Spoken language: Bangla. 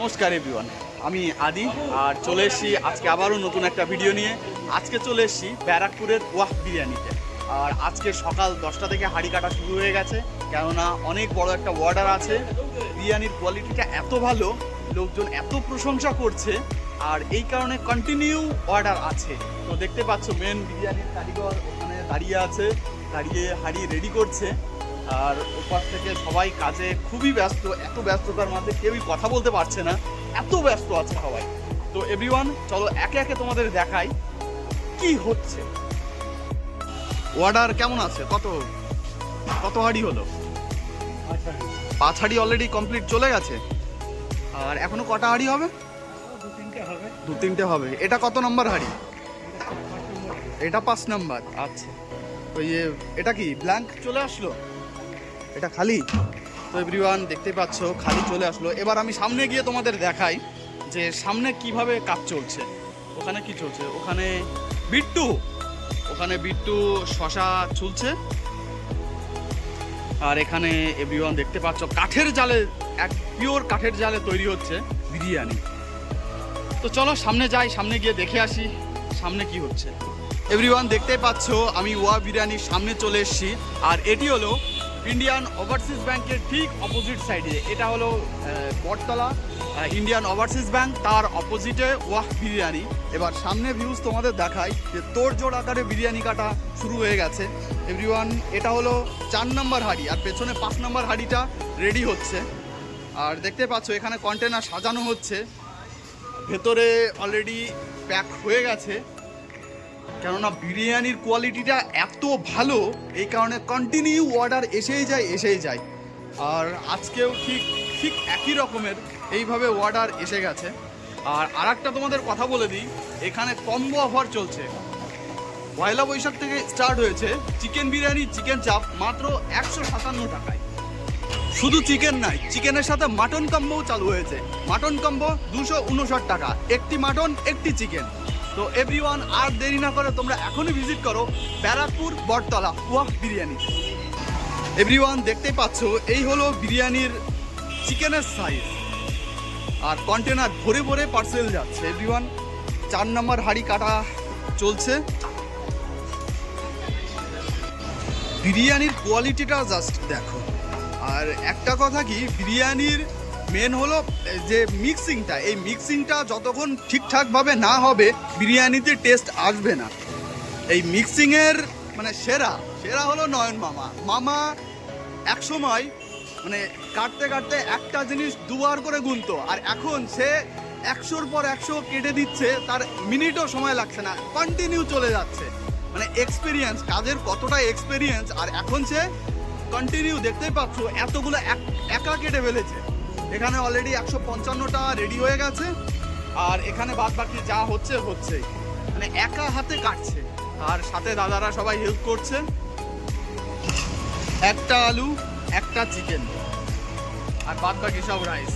নমস্কার এভরিওয়ান আমি আদি, আর চলে এসেছি আজকে আবারও নতুন একটা ভিডিও নিয়ে। আজকে চলে এসেছি ব্যারাকপুরের ওয়াহ বিরিয়ানিতে। আর আজকে সকাল দশটা থেকে হাঁড়ি কাটা শুরু হয়ে গেছে, কেননা অনেক বড় একটা অর্ডার আছে। বিরিয়ানির কোয়ালিটিটা এত ভালো, লোকজন এত প্রশংসা করছে, আর এই কারণে কন্টিনিউ অর্ডার আছে। তো দেখতে পাচ্ছ মেন বিরিয়ানির কারিগর ওখানে দাঁড়িয়ে আছে, দাঁড়িয়ে হাঁড়ি রেডি করছে। আর ওপাশ থেকে সবাই কাজে খুবই ব্যস্ত, এত ব্যস্ততার মধ্যে কেউই কথা বলতে পারছে না, এত ব্যস্ত আছে সবাই। তো এভরিওয়ান চলো একে একে তোমাদের দেখাই কি হচ্ছে। অর্ডার কেমন আছে? কত কত হাড়ি হলো? পাঁচ হাড়ি অলরেডি কমপ্লিট চলে গেছে? আর এখনও কটা হাড়ি হবে? দু তিনটে হবে। এটা কত নম্বর হাড়ি? এটা পাঁচ নাম্বার। আচ্ছা। তো ইয়ে এটা কি ব্ল্যাঙ্ক চলে আসলো? এটা খালি? তো এভরিওয়ান দেখতে পাচ্ছ, খালি চলে আসলো। এবার আমি সামনে গিয়ে তোমাদের দেখাই যে সামনে কীভাবে কাজ চলছে। ওখানে কি চলছে? ওখানে বিট্টু। ওখানে বিট্টু শশা চলছে। আর এখানে এভরিওয়ান দেখতে পাচ্ছ, কাঠের জালে, এক পিওর কাঠের জালে তৈরি হচ্ছে বিরিয়ানি। তো চলো সামনে যাই, সামনে গিয়ে দেখে আসি সামনে কি হচ্ছে। এভরিওয়ান দেখতে পাচ্ছ, আমি ওয়া বিরিয়ানির সামনে চলে এসেছি। আর এটি হলো ইন্ডিয়ান ওভারসিজ ব্যাংকের ঠিক অপোজিট সাইডে এটা হলো বটতলা ইন্ডিয়ান ওভারসিজ ব্যাংক তার অপোজিটে ওয়াহ, বিরিয়ানি। এবার সামনে ভিউজ তোমাদের দেখাই যে তোড়জোড় আকারে বিরিয়ানি কাটা শুরু হয়ে গেছে। এভরিওয়ান এটা হলো চার নম্বর হাড়ি, আর পেছনে পাঁচ নম্বর হাড়িটা রেডি হচ্ছে। আর দেখতে পাচ্ছ, এখানে কন্টেনার সাজানো হচ্ছে। ভেতরে অলরেডি প্যাক হয়ে গেছে। কেননা বিরিয়ানির কোয়ালিটিটা এত ভালো, এই কারণে কন্টিনিউ অর্ডার এসেই যায় এসেই যায়। আর আজকেও ঠিক ঠিক একই রকমের এইভাবে অর্ডার এসে গেছে। আর আরেকটা তোমাদের কথা বলে দিই, এখানে কম্বো অফার চলছে। পয়লা বৈশাখ থেকে স্টার্ট হয়েছে চিকেন বিরিয়ানি, চিকেন চাপ, মাত্র একশো সাতান্ন টাকায়। শুধু চিকেন নাই, চিকেনের সাথে মাটন কম্বোও চালু হয়েছে। মাটন কম্বো দুশো উনষাট টাকা, একটি মাটন, একটি চিকেন। তো এভরিওয়ান আর দেরি না করে তোমরা এখনই ভিজিট করো ব্যারাকপুর বটতলা ওয়াহ, বিরিয়ানি। এভরিওয়ান দেখতেই পাচ্ছ, এই হলো বিরিয়ানির চিকেনের সাইজ আর কন্টেনার ভরে ভরে পার্সেল যাচ্ছে। এভরিওয়ান চার নম্বর হাড়ি কাটা চলছে। বিরিয়ানির কোয়ালিটিটা জাস্ট দেখো। আর একটা কথা কি, বিরিয়ানির মেন হলো যে মিক্সিংটা এই মিক্সিংটা যতক্ষণ ঠিকঠাকভাবে না হবে, বিরিয়ানিতে টেস্ট আসবে না। এই মিক্সিংয়ের মানে সেরা সেরা হলো নয়ন মামা। মামা এক সময় মানে কাটতে কাটতে একটা জিনিস দুবার করে গুনতো, আর এখন সে একশোর পর একশো কেটে দিচ্ছে, তার মিনিটও সময় লাগছে না কন্টিনিউ চলে যাচ্ছে। মানে এক্সপিরিয়েন্স কাজের কতটা এক্সপিরিয়েন্স আর এখন সে কন্টিনিউ দেখতেই পাচ্ছ, এতগুলো এক- একা কেটে ফেলেছে। এখানে অলরেডি একশো পঞ্চান্নটা রেডি হয়ে গেছে। আর এখানে বাদ বাকি যা হচ্ছে হচ্ছে। মানে একা হাতে কাটছে। আর সাথে দাদারা সবাই হেল্প করছে। একটা আলু, একটা চিকেন আর বাদ বাকি সব রাইস